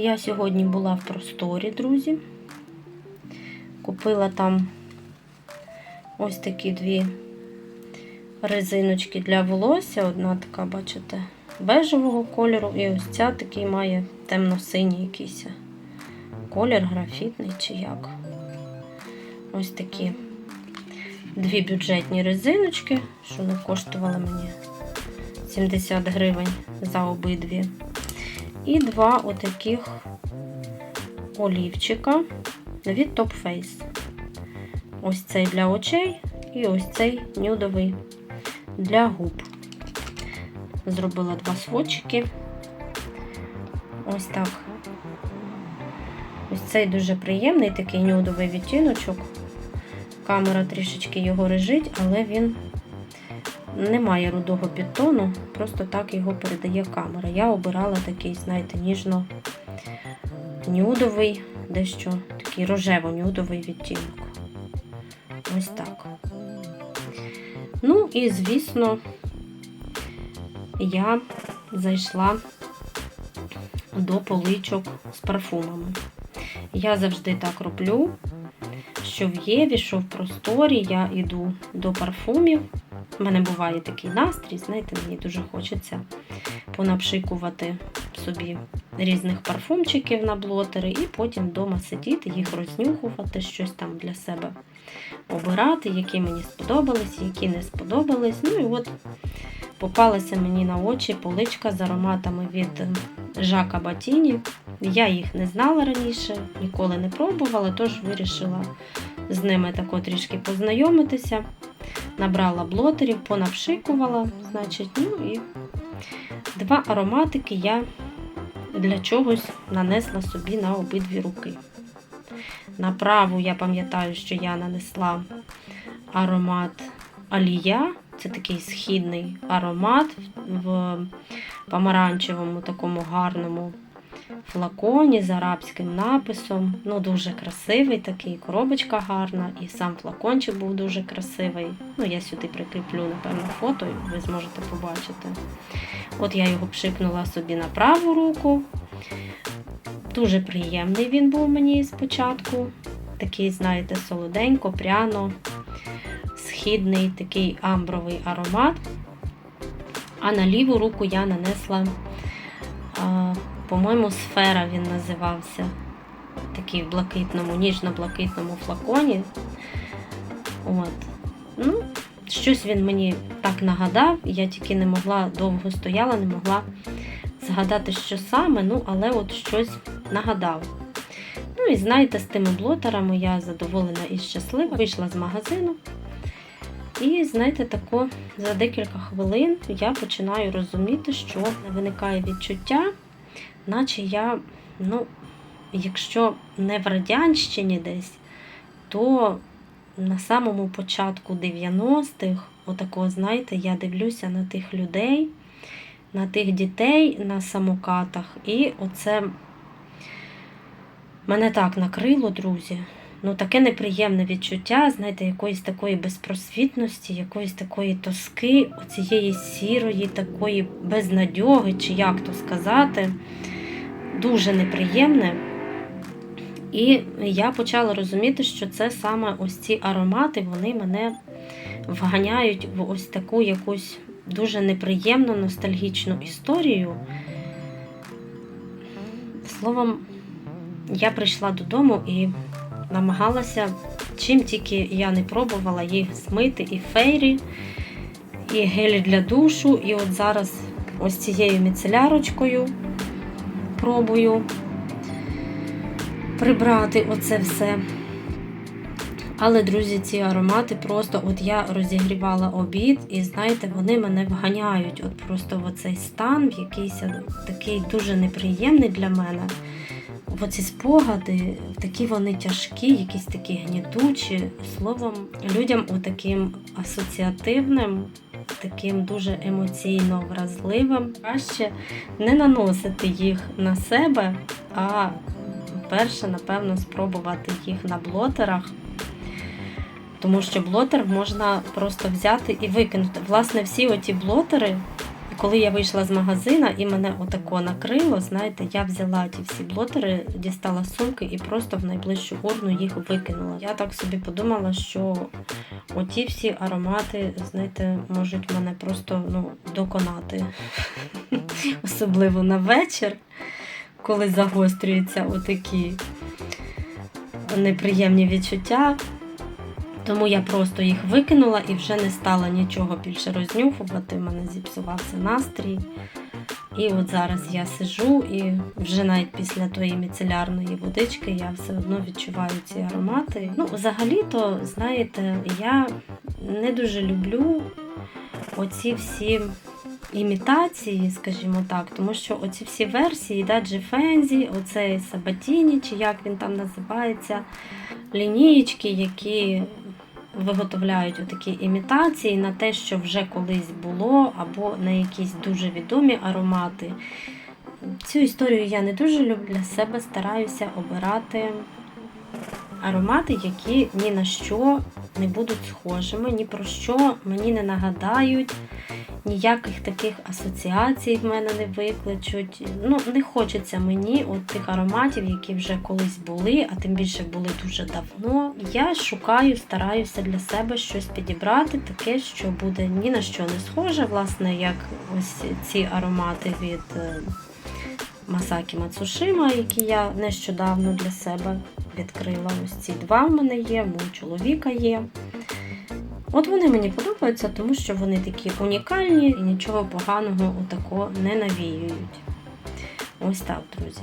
Я сьогодні була в просторі, друзі. Купила там ось такі дві резиночки для волосся. Одна така, бачите, бежевого кольору, і ось ця такий має темно-синій якийсь колір, графітний чи як. Ось такі дві бюджетні резиночки, що не коштували мені 70 гривень за обидві. І два отаких олівчика від Top Face. Ось цей для очей і ось цей нюдовий для губ. Зробила два сводчики. Ось так. Ось цей дуже приємний такий нюдовий відтіночок. Камера трішечки його режить, але він немає рудого підтону, просто так його передає камера. Я обирала такий, знаєте, ніжно-нюдовий, дещо такий рожево-нюдовий відтінок. Ось так. Ну і, звісно, я зайшла до поличок з парфумами. Я завжди так роблю, що в Єві, що в просторі я йду до парфумів. У мене буває такий настрій, знаєте, мені дуже хочеться понапшикувати собі різних парфумчиків на блотери, і потім вдома сидіти, їх рознюхувати, щось там для себе обирати, які мені сподобались, які не сподобались. Ну і от попалася мені на очі поличка з ароматами від Жака Батіні. Я їх не знала раніше, ніколи не пробувала, тож вирішила з ними тако трішки познайомитися. Набрала блотерів, понапшикувала, значить, ну і два ароматики я для чогось нанесла собі на обидві руки. На праву я пам'ятаю, що я нанесла аромат Алія. Це такий східний аромат в помаранчевому такому гарному флаконі з арабським написом. Ну, дуже красивий такий, коробочка гарна, і сам флакончик був дуже красивий. Ну, я сюди прикріплю, напевно, фото, і ви зможете побачити. От я його пшикнула собі на праву руку. Дуже приємний він був мені спочатку. Такий, знаєте, солоденько, пряно, східний такий амбровий аромат. А на ліву руку я нанесла по-моєму, сфера він називався. Такий в блакитному, ніжно-блакитному флаконі. От. Ну, Щось він мені так нагадав, я тільки не могла, довго стояла, не могла згадати, що саме, ну, але от щось нагадав. Ну, і знаєте, з тими блотерами я задоволена і щаслива. Вийшла з магазину. І, знаєте, тако за декілька хвилин я починаю розуміти, що виникає відчуття наче я, ну, якщо не в Радянщині десь, то на самому початку 90-х, отако, знаєте, я дивлюся на тих людей, на тих дітей на самокатах. І оце мене так накрило, друзі. Ну, таке неприємне відчуття, знаєте, якоїсь такої безпросвітності, якоїсь такої тоски, оцієї сірої, такої безнадьоги, чи як то сказати дуже неприємне. І я почала розуміти, що це саме ось ці аромати, вони мене вганяють в ось таку якусь дуже неприємну ностальгічну історію. Словом, я прийшла додому і намагалася, чим тільки я не пробувала їх змити і фейрі, і гель для душу, і от зараз ось цією міцелярочкою пробую прибрати оце все. Але, друзі, ці аромати просто от я розігрівала обід, і знаєте, вони мене вганяють. От просто в оцей стан, в якийсь такий дуже неприємний для мене. Оці спогади, такі вони тяжкі, якісь такі гнітучі. Словом, людям таким асоціативним, таким дуже емоційно вразливим. Краще не наносити їх на себе, а перше, напевно, спробувати їх на блотерах. Тому що блотер можна просто взяти і викинути. Власне, всі оті блотери, коли я вийшла з магазина і мене отако накрило, знаєте, я взяла ті всі блотери, дістала сумки і просто в найближчу урну їх викинула. Я так собі подумала, що оті всі аромати, знаєте, можуть мене просто ну, доконати. Особливо на вечір, коли загострюються отакі неприємні відчуття. Тому я просто їх викинула і вже не стала нічого більше рознюхувати. У мене зіпсувався настрій. І от зараз я сижу, і вже навіть після тої міцелярної водички я все одно відчуваю ці аромати. Ну, взагалі-то, знаєте, я не дуже люблю оці всі імітації, скажімо так, тому що оці всі версії, да, Джефензі, оцей Сабатіні, чи як він там називається, лінієчки, які виготовляють отакі імітації на те, що вже колись було, або на якісь дуже відомі аромати. Цю історію я не дуже люблю для себе, стараюся обирати аромати, які ні на що не будуть схожими, ні про що мені не нагадають, ніяких таких асоціацій в мене не викличуть. Ну, не хочеться мені от тих ароматів, які вже колись були, а тим більше були дуже давно. Я шукаю, стараюся для себе щось підібрати, таке, що буде ні на що не схоже, власне, як ось ці аромати від. Масакі Мацушима, які я нещодавно для себе відкрила. Ось ці два в мене є, мого чоловіка є. От вони мені подобаються, тому що вони такі унікальні і нічого поганого отако не навіюють. Ось так, друзі.